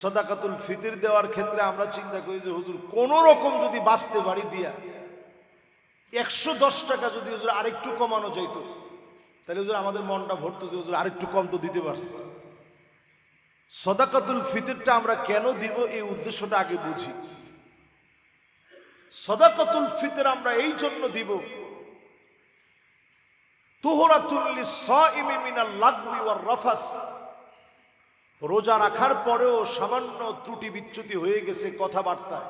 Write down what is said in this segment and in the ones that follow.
সদাকাতুল ফিতির দেওয়ার ক্ষেত্রে আমরা চিন্তা করি যে হুজুর, কোন রকম যদি বাঁচতে পারি দিয়া, একশো দশ টাকা যদি হুজুর আরেকটু কমানো যাইত, তাহলে হুজুর আমাদের মনটা ভরতো যে হুজুর আরেকটু কম তো দিতে পারছে। সদাকাতুল ফিতিরটা আমরা কেন দিব এই উদ্দেশ্যটা আগে বুঝি। সদাকাতুল ফিতর আমরা এই জন্য দিব তুহরাতুল্লি সাইমি মিনাল লাগবি ওয়ার রাফাত। রোজা রাখার পরেও সামান্য ত্রুটি বিচ্যুতি হয়ে গেছে কথাবার্তায়,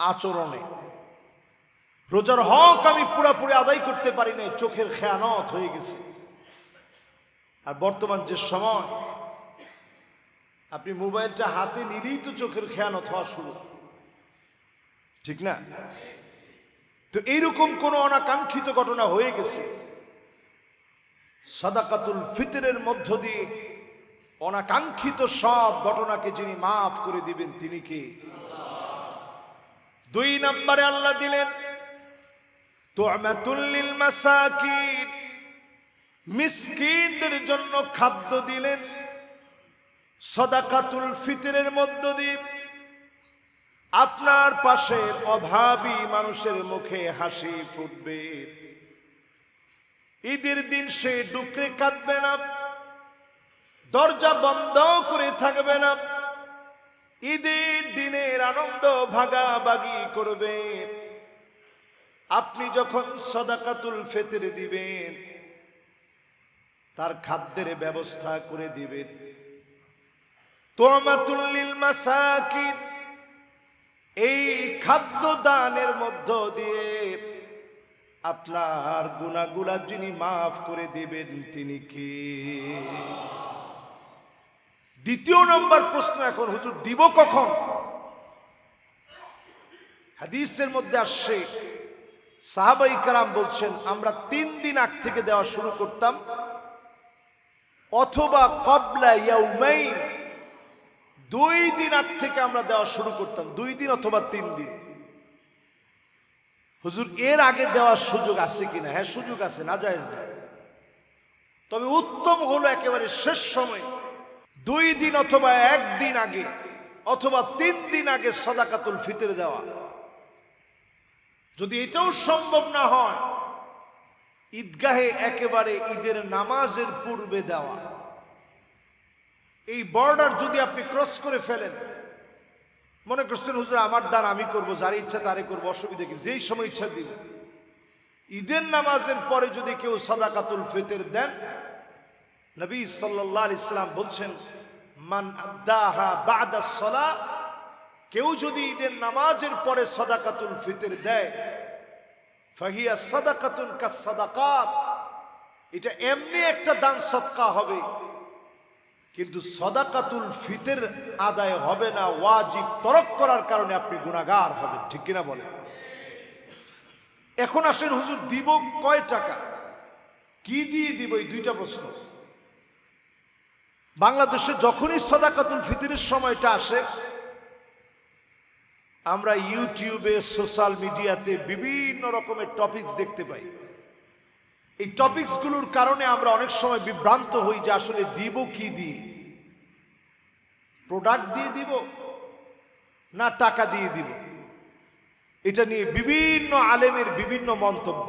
আচরণে। রোজার হক আমি পুরাপুরি আদায় করতে পারি নাই, চোখের খেয়ানত হয়ে গেছে। আর বর্তমান যে সময়, আপনি মোবাইলটা হাতে নিলেই তো চোখের খেয়ানত হওয়া শুরু। ঠিক না? তো এইরকম কোন অনাকাঙ্ক্ষিত ঘটনা হয়ে গেছে। সাদাকাতুল ফিতরের মধ্য দিয়ে অনাকাঙ্ক্ষিত সব ঘটনাকে যিনি মাফ করে দিবেন, তিনি কে? দুই নম্বরে আল্লাহ দিলেন তুআমাতুল্লিল মাসাকিন। মিসকিনদের জন্য খাদ্য দিলেন, সদাকাতুল ফিতরের মধ্য দিয়ে। আপনার পাশে অভাবী মানুষের মুখে হাসি ফুটবে। ঈদের দিন সে ডুকরে কাঁদবে না। দরজা বন্ধ করে থাকবে না। ঈদের দিনের আনন্দ ভাগাভাগি করবে। আপনি যখন সদাকাতুল ফেতর দিবেন, তার খাদ্যের ব্যবস্থা করে দিবেন। এই খাদ্য দানের মধ্য দিয়ে আপনার গুনাগুলা যিনি মাফ করে দিবেন, তিনি কি? দ্বিতীয় নম্বর প্রশ্ন এখন, হুজুর, দিব কখন? হাদিসের মধ্যে আসছে, সাহাবাই কারাম বলছেন, আমরা তিন দিন আগ থেকে দেওয়া শুরু করতাম, অথবা কবলা ইয়াউমাইন, দুই দিন আগ থেকে আমরা দেওয়া শুরু করতাম, দুই দিন অথবা তিন দিন। হুজুর, এর আগে দেওয়ার সুযোগ আছে কিনা? হ্যাঁ সুযোগ আছে না যায় না তবে উত্তম হলো একেবারে শেষ সময়। দুই দিন অথবা একদিন আগে, অথবা তিন দিন আগে সদাকাতুল ফিতর দেওয়া। যদি এটাও সম্ভব না হয়, ঈদগাহে একেবারে ঈদের নামাজের পূর্বে দেওয়া। এই বর্ডার যদি আপনি ক্রস করে ফেলেন, মনে করছেন, হুজুর, আমার দান আমি করব, যার ইচ্ছা তারে করব, অসুবিধা কি? যেই সময় ইচ্ছা দিব ঈদের নামাজের পরে যদি কেউ সাদাকাতুল ফিতর দেন, নবী সাল্লাল্লাহু ইসলাম বলছেন মান আদাহা বাদা সলা, কেউ যদি ঈদের নামাজের পরে সাদাকাতুল ফিতর দেয়, ফাহিয়া সাদাকাতুন কাস সাদাকাত, এটা এমনি একটা দান সদকা হবে। কিন্তু সদাকাতুল ফিতের আদায় হবে না, ওয়াজিব তরক করার কারণে আপনি গুণাগার হবেন, ঠিক কিনা বলেন? এখন আসেন, হুজুর, দিব কয় টাকা? কি দিয়ে দিব এই দুইটা প্রশ্ন? বাংলাদেশে যখনই সদাকাতুল ফিতরের সময়টা আসে, আমরা ইউটিউবে, সোশ্যাল মিডিয়াতে বিভিন্ন রকমের টপিকস দেখতে পাই। এই টপিকসগুলোর কারণে আমরা অনেক সময় বিভ্রান্ত হই যে আসলে দিব কি দিয়ে? প্রোডাক্ট দিয়ে দিব না টাকা দিয়ে দিব? এটা নিয়ে বিভিন্ন আলেমের বিভিন্ন মন্তব্য।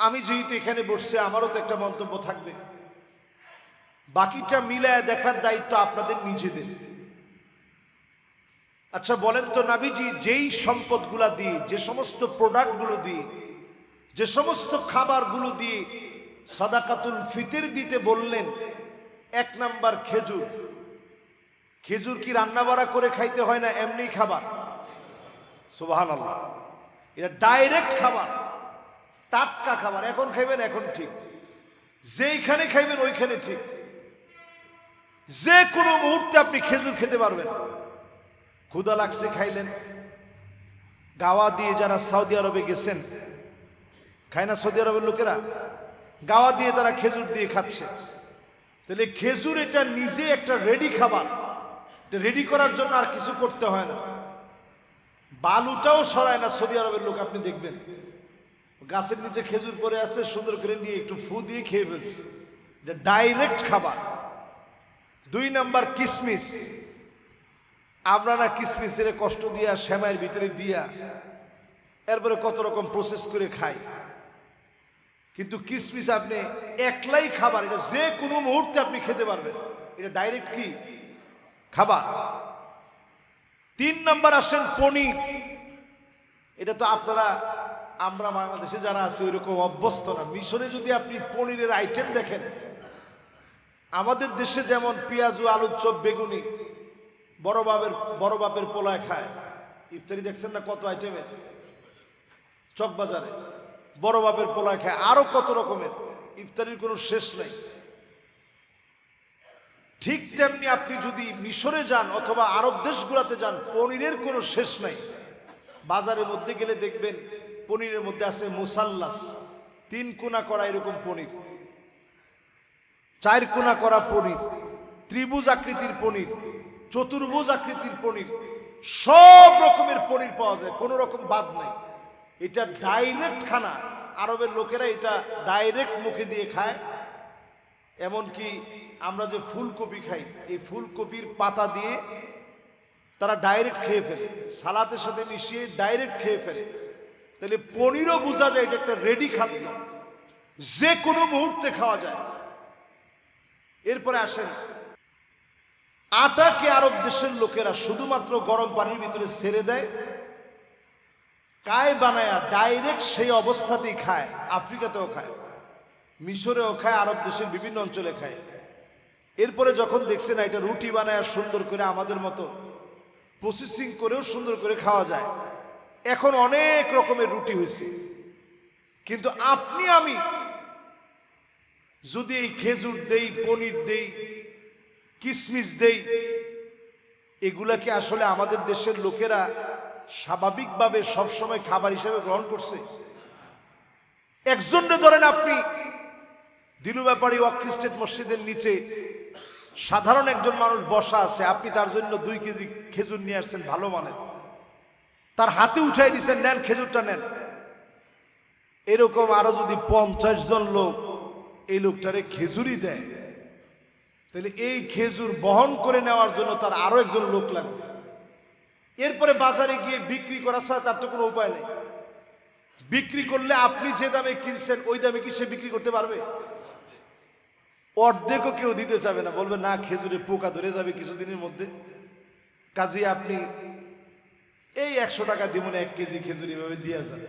আমি যেহেতু এখানে বসছে, আমারও তো একটা মন্তব্য থাকবে। বাকিটা মিলায় দেখার দায়িত্ব আপনাদের নিজেদের। আচ্ছা বলেন তো নাবিজি, যেই সম্পদগুলা দিয়ে, যে সমস্ত প্রোডাক্টগুলো দিয়ে, যে সমস্ত খাবারগুলো দিয়ে সাদাকাতুল ফিতের দিতে বললেন, এক নাম্বার খেজুর। খেজুর কি রান্না বাড়া করে খাইতে হয় না এমনি খাবার? সুবাহান আল্লাহ এটা ডাইরেক্ট খাবার, টাটকা খাবার। এখন খাইবেন, এখন ঠিক। যেইখানে খাইবেন, ওইখানে ঠিক। যে কোনো মুহূর্তে আপনি খেজুর খেতে পারবেন। ক্ষুদা লাগছে, খাইলেন। গাওয়া দিয়ে যারা সৌদি আরবে গেছেন, খায় না সৌদি আরবের লোকেরা? গাওয়া দিয়ে তারা খেজুর দিয়ে খাচ্ছে। তাহলে খেজুর এটা নিজে একটা রেডি খাবার। এটা রেডি করার জন্য আর কিছু করতে হয় না। বালুটাও সরায় না সৌদি আরবের লোক, আপনি দেখবেন। গাছের নিচে খেজুর পরে আছে, সুন্দর করে নিয়ে একটু ফু দিয়ে খেয়ে ফেলছে। এটা ডাইরেক্ট খাবার। দুই নাম্বার কিসমিস। আমরা না কিসমিসের কষ্ট দিয়া, শ্যামাইয়ের ভিতরে দিয়া, এরপরে কত রকম প্রসেস করে খাই কিন্তু কিসমিস আপনি একলাই খাবার, এটা যে কোনো মুহূর্তে আপনি খেতে পারবেন। এটা ডাইরেক্ট কি? খাবার। তিন নাম্বার আসেন পনির। এটা তো আপনারা, আমরা বাংলাদেশে যারা আছে, ওইরকম অভ্যস্ত না। মিশরে যদি আপনি পনিরের আইটেম দেখেন আমাদের দেশে যেমন পেঁয়াজু আলুর চপ বেগুনি, বড় বাপের বড় বাপের পোলায় খায়। ইফতারি দেখছেন না কত আইটেমের চকবাজারে বড় বাপের পোলায় খায়। আরও কত রকমের। ইফতারির কোনো শেষ নেই। ঠিক তেমনি আপনি যদি মিশরে যান অথবা আরব দেশগুলোতে যান, পনিরের কোনো শেষ নাই। বাজারের মধ্যে গেলে দেখবেন পনিরের মধ্যে আছে মুসাল্লাস। তিন কোনা করা এরকম পনির। চার কোনা করা পনির, ত্রিভুজ আকৃতির পনির, চতুর্ভুজ আকৃতির পনির, সব রকমের পনির পাওয়া যায়, কোনো রকম বাদ নাই। এটা ডাইরেক্ট খানা। আরবের লোকেরা এটা ডাইরেক্ট মুখে দিয়ে খায়। এমনকি আমরা যে ফুলকপি খাই, এই ফুলকপির পাতা দিয়ে তারা ডাইরেক্ট খেয়ে ফেলে। সালাতের সাথে মিশিয়ে ডাইরেক্ট খেয়ে ফেলে। তাহলে পনিরও বোঝা যায় এটা একটা রেডি খাদ্য। যে কোনো মুহূর্তে খাওয়া যায়। এরপরে আসেন। আটাকে আরব দেশের লোকেরা শুধুমাত্র গরম পানির ভিতরে ছেড়ে দেয়, কায় বানায়া ডাইরেক্ট সেই অবস্থাতেই খায়, আফ্রিকাতেও খায়, মিশরেও খায়, আরব দেশের বিভিন্ন অঞ্চলে খায়। এরপরে যখন দেখছে না এটা রুটি বানায় সুন্দর করে আমাদের মতো প্রসেসিং করেও সুন্দর করে খাওয়া যায়। এখন অনেক রকমের রুটি হয়েছে। কিন্তু আপনি, আমি যদি এই খেজুর দেই, পনির দেই, কিসমিস দেই এগুলাকে আসলে আমাদের দেশের লোকেরা স্বাভাবিকভাবে সবসময় খাবার হিসেবে গ্রহণ করছে? একজনরে ধরেন আপনি দিনু ব্যাপারী ওয়াকফি স্টেট মসজিদের নিচে সাধারণ একজন মানুষ বসা আছে, আপনি তার জন্য দুই কেজি খেজুর নিয়ে আসছেন, ভালো মানের তার হাতে উঠাই দিচ্ছেন নেন, খেজুরটা নেন। এরকম আরও যদি পঞ্চাশ জন লোক এই লোকটারে খেজুরই দেয়। তাহলে এই খেজুর বহন করে নেওয়ার জন্য তার আরও একজন লোক লাগবে। এরপরে বাজারে গিয়ে বিক্রি করা ছাড়া তার তো কোনো উপায় নেই। বিক্রি করলে আপনি যে দামে কিনছেন, ওই দামে কি সে বিক্রি করতে পারবে? অর্ধেকও কেউ দিতে চাবে না। বলবে, না খেজুরে পোকা ধরে যাবে কিছুদিনের মধ্যে। কাজে আপনি এই একশো টাকা দিব না এক কেজি খেজুর এভাবে দিয়ে যান।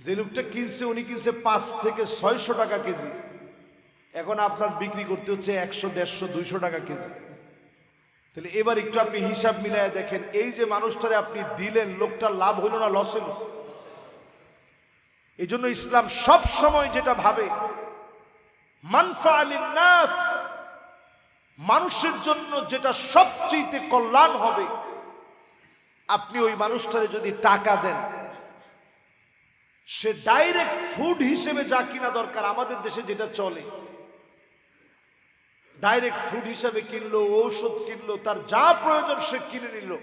যে লোকটা কিনছে, উনি কিনছে পাঁচ থেকে ছয়শো টাকা কেজি। এখন আপনার বিক্রি করতে হচ্ছে একশো, দেড়শো, দুইশো টাকা কেজি। তাহলে এবার একটু আপনি হিসাব মিলায় দেখেন, এই যে মানুষটারে আপনি দিলেন, লোকটার লাভ হলো না লস হলো এই জন্য ইসলাম সব সময় যেটা ভাবে, মানফা মানুষের জন্য যেটা সবচেয়ে কল্যাণ হবে, আপনি ওই মানুষটারে যদি টাকা দেন, সে ডাইরেক্ট ফুড হিসেবে যা কিনা দরকার, আমাদের দেশে যেটা চলে ডাইরেক্ট ফুড হিসাবে কিনলো, ঔষধ কিনলো, তার যা প্রয়োজন সে কিনে নিল।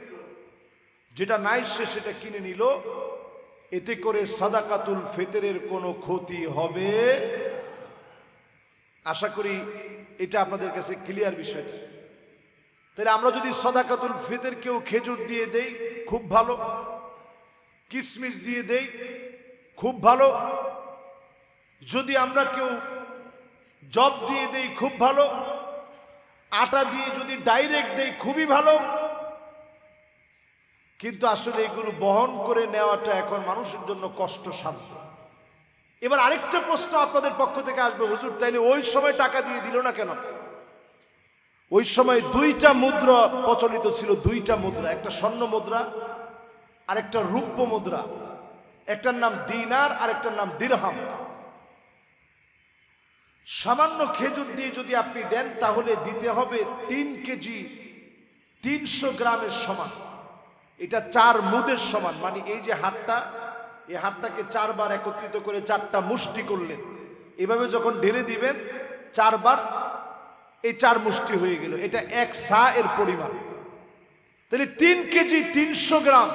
যেটা নাই সে সেটা কিনে নিল। এতে করে সাদাকাতুল ফেতেরের কোনো ক্ষতি হবে? আশা করি এটা আপনাদের কাছে ক্লিয়ার বিষয়। তাহলে আমরা যদি সদাকাতুল ফেতের কেউ খেজুর দিয়ে দেই, খুব ভালো। কিসমিস দিয়ে দেই, খুব ভালো। যদি আমরা কেউ জব দিয়ে দেই, খুব ভালো। আটা দিয়ে যদি ডাইরেক্ট দেই, খুবই ভালো। কিন্তু আসলে এগুলো বহন করে নেওয়াটা এখন মানুষের জন্য কষ্টসাধ্য। এবার আরেকটা প্রশ্ন আপনাদের পক্ষ থেকে আসবে, হুজুর, তাইলে ওই সময় টাকা দিয়ে দিল না কেন? ওই সময় দুইটা মুদ্রা প্রচলিত ছিল, দুইটা মুদ্রা, একটা স্বর্ণ মুদ্রা আর একটা রূপ্য মুদ্রা। একটার নাম দিনার আর একটার নাম দিরহাম। সামান্য খেজুর দিয়ে যদি আপনি দেন, তাহলে দিতে হবে তিন কেজি তিনশো গ্রামের সমান। এটা চার মুদের সমান। মানে এই যে হাতটা এই হাতটাকে চারবার একত্রিত করে চারটা মুষ্টি করলেন। এভাবে যখন ঢেলে দিবেন, চারবার এই চার মুষ্টি হয়ে গেল। এটা এক সা এর পরিমাণ। তাহলে তিন কেজি তিনশো গ্রাম।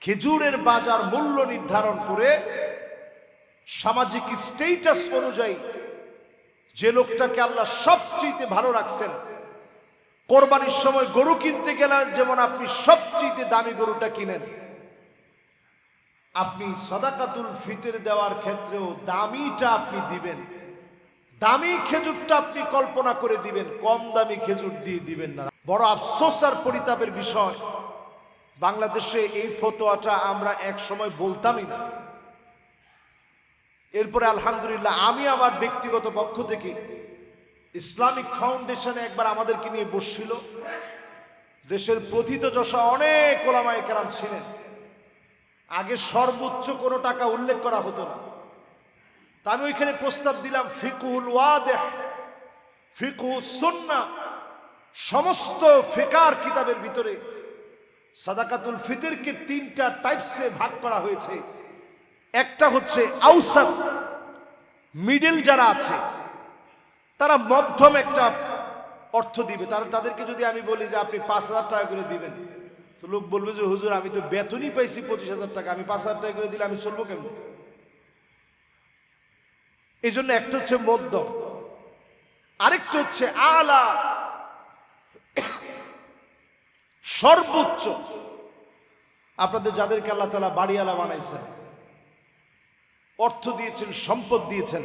খেজুরের বাজার মূল্য নির্ধারণ করে সামাজিক স্টেটাস অনুযায়ী যে লোকটাকে আল্লাহ সবচেয়ে ভালো রাখছেন, কোরবানির সময় গরু কিনতে গেলে যেমন আপনি সবচেয়ে দামি গরুটা কিনেন, আপনি সদাকাতুল ফিতর দেওয়ার ক্ষেত্রেও দামিটা আপনি দিবেন, দামি খেজুরটা আপনি কল্পনা করে দিবেন, কম দামি খেজুর দিয়ে দিবেন না। বড় আফসোস আর পরিতাপের বিষয়, বাংলাদেশে এই ফতোয়াটা আমরা এক সময় বলতামই না। এরপরে আলহামদুলিল্লাহ আমি আমার ব্যক্তিগত পক্ষ থেকে ইসলামিক ফাউন্ডেশনে একবার আমাদেরকে নিয়ে বসছিল। দেশের প্রথিত যশা অনেক ওলামায় কেরাম ছিলেন। আগে সর্বোচ্চ কোনো টাকা উল্লেখ করা হতো না। তা আমি ওইখানে প্রস্তাব দিলাম ফিকুল ওয়াদেহ ফিকু সুন্না সমস্ত ফেকার কিতাবের ভিতরে সাদাকাতুল ফিতরকে তিনটা টাইপসে ভাগ করা হয়েছে। একটা হচ্ছে আউসাদ মিডল যারা আছে, তারা মধ্যম একটা অর্থ দিবে। তারা তাদেরকে যদি আমি বলি যে আপনি পাঁচ হাজার টাকা করে দিবেন, তো লোক বলবে যে, হুজুর, আমি তো বেতনই পাইছি পঁচিশ হাজার টাকা। আমি পাঁচ হাজার টাকা করে দিলে আমি চলবো কেমন? এই জন্য একটা হচ্ছে মধ্যম, আরেকটা হচ্ছে আলা। সর্বোচ্চ। আপনাদের যাদেরকে আল্লাহ তালা বাড়িওয়ালা বানাইছেন অর্থ দিয়েছেন, সম্পদ দিয়েছেন।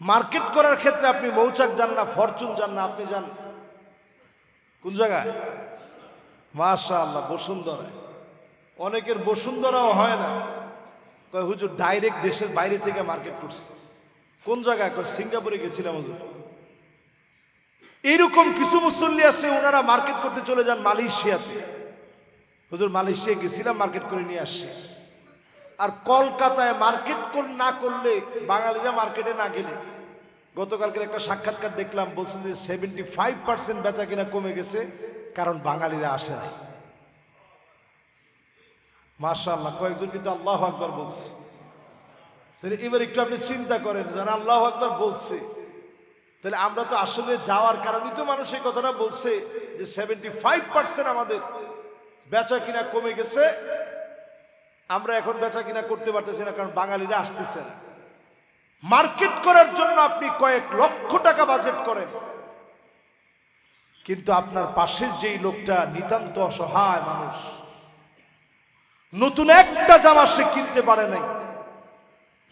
মার্কেট করার ক্ষেত্রে আপনি মৌচাক যান না, ফরচুন যান না, আপনি যান। কোন জায়গায়? মাশা আল্লাহ বসুন্ধরায়। অনেকের বসুন্ধরাও হয় না। কয়, হুজুর ডাইরেক্ট দেশের বাইরে থেকে মার্কেট করছে। কোন জায়গায়? কয়, সিঙ্গাপুরে গেছিলাম, হুজুর। এইরকম কিছু মুসল্লি আছে, ওনারা মার্কেট করতে চলে যান মালয়েশিয়াতে। হুজুর, মালয়েশিয়া গেছিলাম, মার্কেট করে নিয়ে আসছি। আর কলকাতায় মার্কেট না করলে বাঙালিরা মার্কেটে না গেলে। গতকালকের একটা সাক্ষাৎকার দেখলাম বলছেন যে সেভেন্টি ফাইভ পার্সেন্ট বেচা কিনা কমে গেছে, কারণ বাঙালিরা আসে নাই। মাশাআল্লাহ, কয়েকজন কিন্তু আল্লাহ আকবার বলছে। তাহলে এবার একটু আপনি চিন্তা করেন, যারা আল্লাহ আকবার বলছে, তাহলে আমরা তো আসলে যাওয়ার কারণেই তো মানুষ এই কথাটা বলছে যে সেভেন্টি ফাইভ পার্সেন্ট আমাদের বেচা কিনা কমে গেছে আমরা এখন বেচা কিনা করতে পারতেছি না, কারণ বাঙালিরা আসতেছে না। মার্কেট করার জন্য আপনি কয়েক লক্ষ টাকা বাজেট করেন। কিন্তু আপনার পাশের যেই লোকটা নিতান্ত অসহায় মানুষ, নতুন একটা জামা সে কিনতে পারে নাই।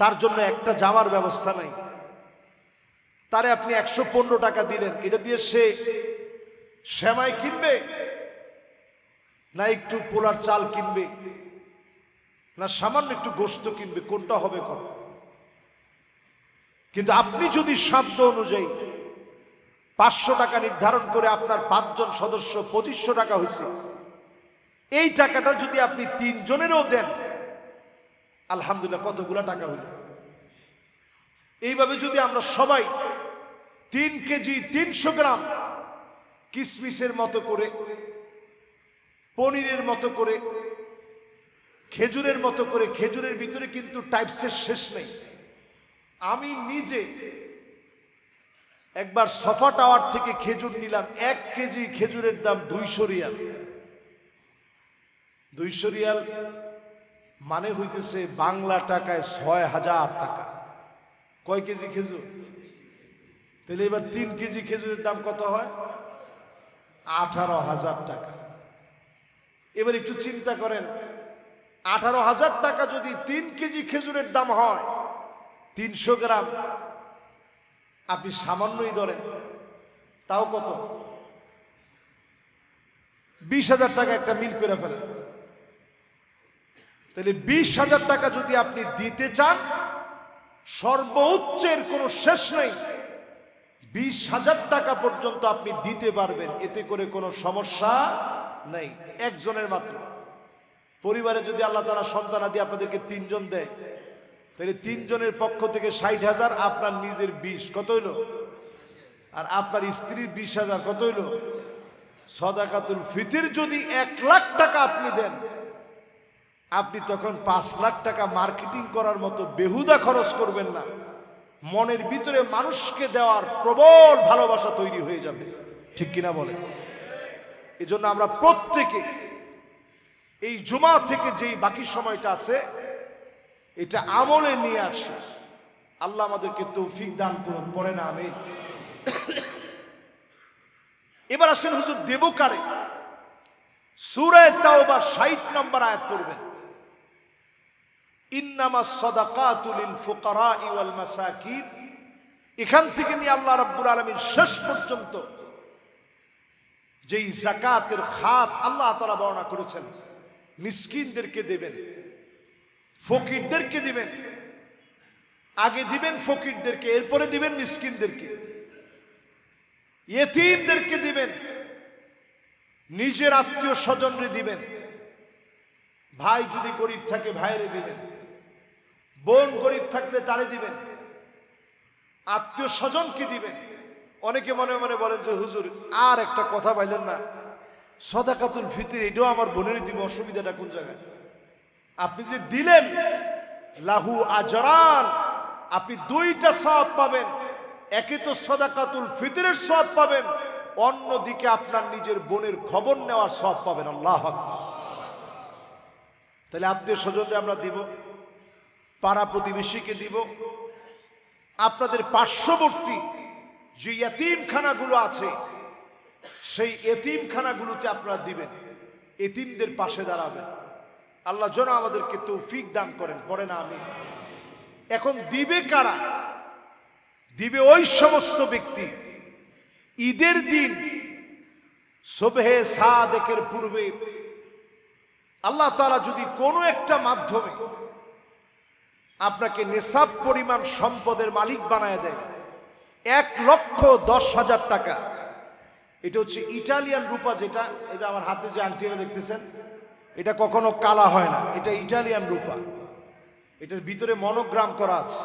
তার জন্য একটা জামার ব্যবস্থা নাই। তারে আপনি একশো পনেরো টাকা দিলেন। এটা দিয়ে সে শ্যামাই কিনবে না একটু পোলার চাল কিনবে? না, সামান্য একটু গোস্ত কিনবে, কোনটা হবে কোন কিন্তু আপনি যদি সাধ্য অনুযায়ী পাঁচশো টাকা নির্ধারণ করে আপনার পাঁচজন সদস্য পঁচিশশো টাকা হয়েছে এই টাকাটা যদি আপনি তিনজনেরও দেন, আলহামদুলিল্লাহ কতগুলা টাকা হইল? এইভাবে যদি আমরা সবাই তিন কেজি তিনশো গ্রাম কিসমিসের মতো করে, পনিরের মতো করে খেজুরের মতো করে, খেজুরের ভিতরে কিন্তু টাইপসের শেষ নেই। আমি নিজে একবার সফা টাওয়ার থেকে খেজুর নিলাম, এক কেজি খেজুরের দাম দুইশো রিয়াল। দুইশো রিয়াল মানে হইতেছে বাংলা টাকায় ছয় হাজার টাকা। কয় কেজি খেজুর? তাহলে এবার তিন কেজি খেজুরের দাম কত হয়? আঠারো হাজার টাকা। এবার একটু চিন্তা করেন আঠারো হাজার টাকা যদি তিন কেজি খেজুরের দাম হয়, তিনশো গ্রাম। আপনি সামান্যই ধরেন। তাও কত? বিশ হাজার টাকা একটা মিল করে ফেলেন। তাহলে বিশ হাজার টাকা যদি আপনি দিতে চান, সর্বোচ্চের কোনো শেষ নেই। বিশ হাজার টাকা পর্যন্ত আপনি দিতে পারবেন, এতে করে কোনো সমস্যা নেই। একজনের মাত্র। পরিবারে যদি আল্লাহ তারা সন্তান আদি আপনাদেরকে তিনজন দেয়, তাহলে তিনজনের পক্ষ থেকে ষাট হাজার, আপনার নিজের বিশ, কত হইল? আর আপনার স্ত্রীর বিশ হাজার, কত হইল? সদাকাতুল ফিতির যদি এক লাখ টাকা আপনি দেন, আপনি তখন পাঁচ লাখ টাকা মার্কেটিং করার মতো বেহুদা খরচ করবেন না। মনের ভিতরে মানুষকে দেওয়ার প্রবল ভালোবাসা তৈরি হয়ে যাবে। ঠিক কিনা বলে এজন্য আমরা প্রত্যেকে এই জুমা থেকে যেই বাকি সময়টা আছে, এটা আমলে নিয়ে আসে। আল্লাহ আমাদেরকে তৌফিক দান করুন, পড়ে না আমি এবার আসেন হুজুর দেব কারে সুরায় তাওবা 60 নম্বর আয়াত পড়বেন। ইন্নামা সাদাকাতু লিল ফুকারা ওয়াল মাসাকিন। এখান থেকে নিয়ে আল্লাহ রাব্বুল আলামিন শেষ পর্যন্ত যেই জাকাতের খাত আল্লাহ তাআলা বর্ণনা করেছেন মিসকিনদেরকে দেবেন, ফকিরদেরকে দিবেন, আগে দিবেন ফকিরদেরকে, এরপরে দিবেন মিসকিনদেরকে, ইয়েতিমদেরকে দিবেন, নিজের আত্মীয় স্বজনরে দিবেন, ভাই যদি গরিব থাকে ভাইরে দিবেন, বোন গরিব থাকলে তারে দিবেন, আত্মীয় স্বজনকে দিবেন। অনেকে মনে মনে বলেন যে, হুজুর, আর একটা কথা পাইলেন না সদাকাতুল ফিতির, এটাও আমার বোনের দিব, অসুবিধাটা কোন জায়গায়? আপনি যে দিলেন, লাহু আজরান, আপনি দুইটা সব পাবেন। একে তো সদাকাতুল ফিতরের সব পাবেন, অন্যদিকে আপনার নিজের বোনের খবর নেওয়ার সব পাবেন। আল্লাহ তাহলে আত্মীয় স্বজনকে আমরা দিব, পাড়া প্রতিবেশীকে দিব। আপনাদের পার্শ্ববর্তী যে এতিমখানাগুলো আছে সেই এতিমখানাগুলোতে আপনারা দিবেন। এতিমদের পাশে দাঁড়াবেন। আল্লাহ যেন আমাদেরকে তৌফিক দান করেন। পরে না আমি এখন দিবে কারা? দিবে ওই সমস্ত ব্যক্তি। ঈদের দিন সোবহে সাদেকের পূর্বে আল্লাহ তারা যদি কোনো একটা মাধ্যমে আপনাকে নেশাব পরিমাণ সম্পদের মালিক বানায় দেয়, এক লক্ষ দশ হাজার টাকা। এটা হচ্ছে ইটালিয়ান রূপা যেটা এটা আমার হাতে যে আংটিটা দেখতেছেন, এটা কখনো কালা হয় না। এটা ইটালিয়ান রূপা। এটার ভিতরে মনোগ্রাম করা আছে।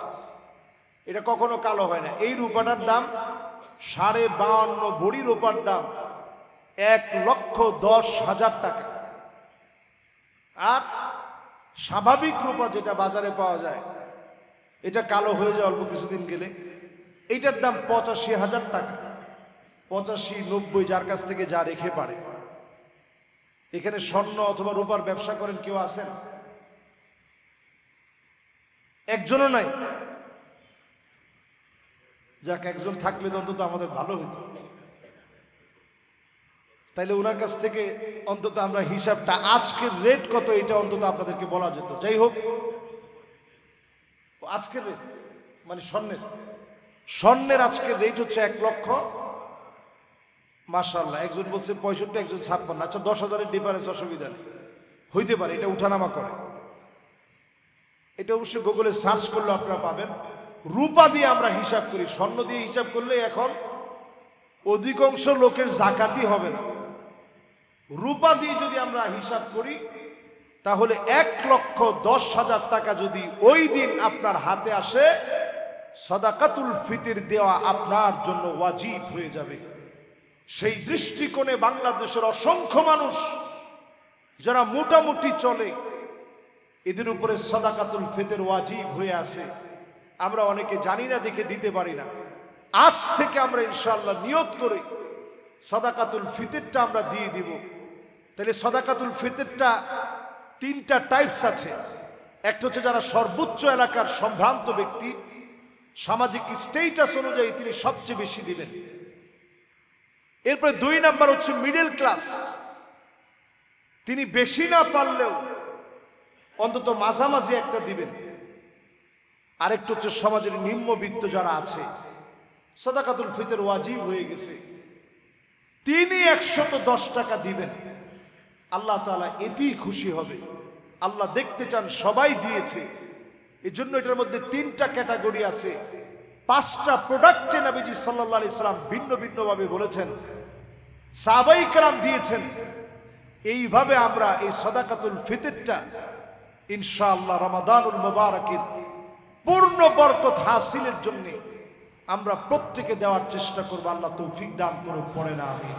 এটা কখনো কালো হয় না। এই রূপাটার দাম সাড়ে বাউন্ন ভরি রূপার দাম এক লক্ষ দশ হাজার টাকা। আর স্বাভাবিক রূপা যেটা বাজারে পাওয়া যায়, এটা কালো হয়ে যায় অল্প কিছুদিন গেলে। এইটার দাম পঁচাশি হাজার টাকা। পঁচাশি, নব্বই যার কাছ থেকে যা রেখে পারে। এখানে স্বর্ণ অথবা রূপার ব্যবসা করেন কেউ আছেন? একজনও নাই। যাক, একজন থাকলে অন্তত আমাদের ভালো হতো তাইলে ওনার কাছ থেকে অন্তত আমরা হিসাবটা, আজকের রেট কত এটা অন্তত আপনাদেরকে বলা যেত। যাই হোক, আজকের রেট মানে স্বর্ণের। স্বর্ণের আজকের রেট হচ্ছে এক লক্ষ মার্শাল্লাহ একজন বলছে পঁয়ষট্টি, একজন ছাপ্পান্ন। আচ্ছা দশ হাজারের ডিফারেন্স অসুবিধা নেই। হইতে পারে, এটা উঠানামা করে। এটা অবশ্যই গুগলে সার্চ করলে আপনারা পাবেন। রূপা দিয়ে আমরা হিসাব করি, স্বর্ণ দিয়ে হিসাব করলে এখন অধিকাংশ লোকের জাকাতই হবে না। রূপা দিয়ে যদি আমরা হিসাব করি, তাহলে এক লক্ষ দশ হাজার টাকা যদি ওই দিন আপনার হাতে আসে, সদাকাতুল ফিতির দেওয়া আপনার জন্য ওয়াজিব হয়ে যাবে। সেই দৃষ্টিকোণে বাংলাদেশের অসংখ্য মানুষ যারা মোটামুটি চলে, এদের উপরে সদাকাতুল ফিতের ওয়াজিব হয়ে আছে। আমরা অনেকে জানি না, দেখে দিতে পারি না। আজ থেকে আমরা ইনশাল্লাহ নিয়ত করে সদাকাতুল ফিতেরটা আমরা দিয়ে দিব। তাহলে সদাকাতুল ফিতেরটা তিনটা টাইপস আছে। একটা হচ্ছে যারা সর্বোচ্চ এলাকার সম্ভ্রান্ত ব্যক্তি, সামাজিক স্টেটাস অনুযায়ী তিনি সবচেয়ে বেশি দিবেন। এরপরে দুই নাম্বার হচ্ছে মিডল ক্লাস তিনি বেশি না পারলেও অন্তত মাঝামাঝি একটা দিবেন। আরেকটা হচ্ছে সমাজের নিম্নবিত্ত যারা আছে, সদাকাতুল ফিতর ওয়াজিব হয়ে গেছে। তিনি একশত দশ টাকা দিবেন। আল্লাহ তাআলা এতেই খুশি হবে। আল্লাহ দেখতে চান সবাই দিয়েছে। এই জন্য এটার মধ্যে তিনটা ক্যাটাগরি আছে। পাঁচটা প্রোডাক্টে নবীজি আলাইহি সাল্লাম ভিন্ন ভিন্নভাবে বলেছেন। সাহাবাই কালাম দিয়েছেন, এইভাবে আমরা এই সদাকাতুল ফিতরটা ইনশাআল্লাহ রমাদানুল মুবারকের পূর্ণ বরকত হাসিলের জন্যে আমরা প্রত্যেকে দেওয়ার চেষ্টা করব। আল্লাহ তৌফিক দান করুক, পড়ে না। আমি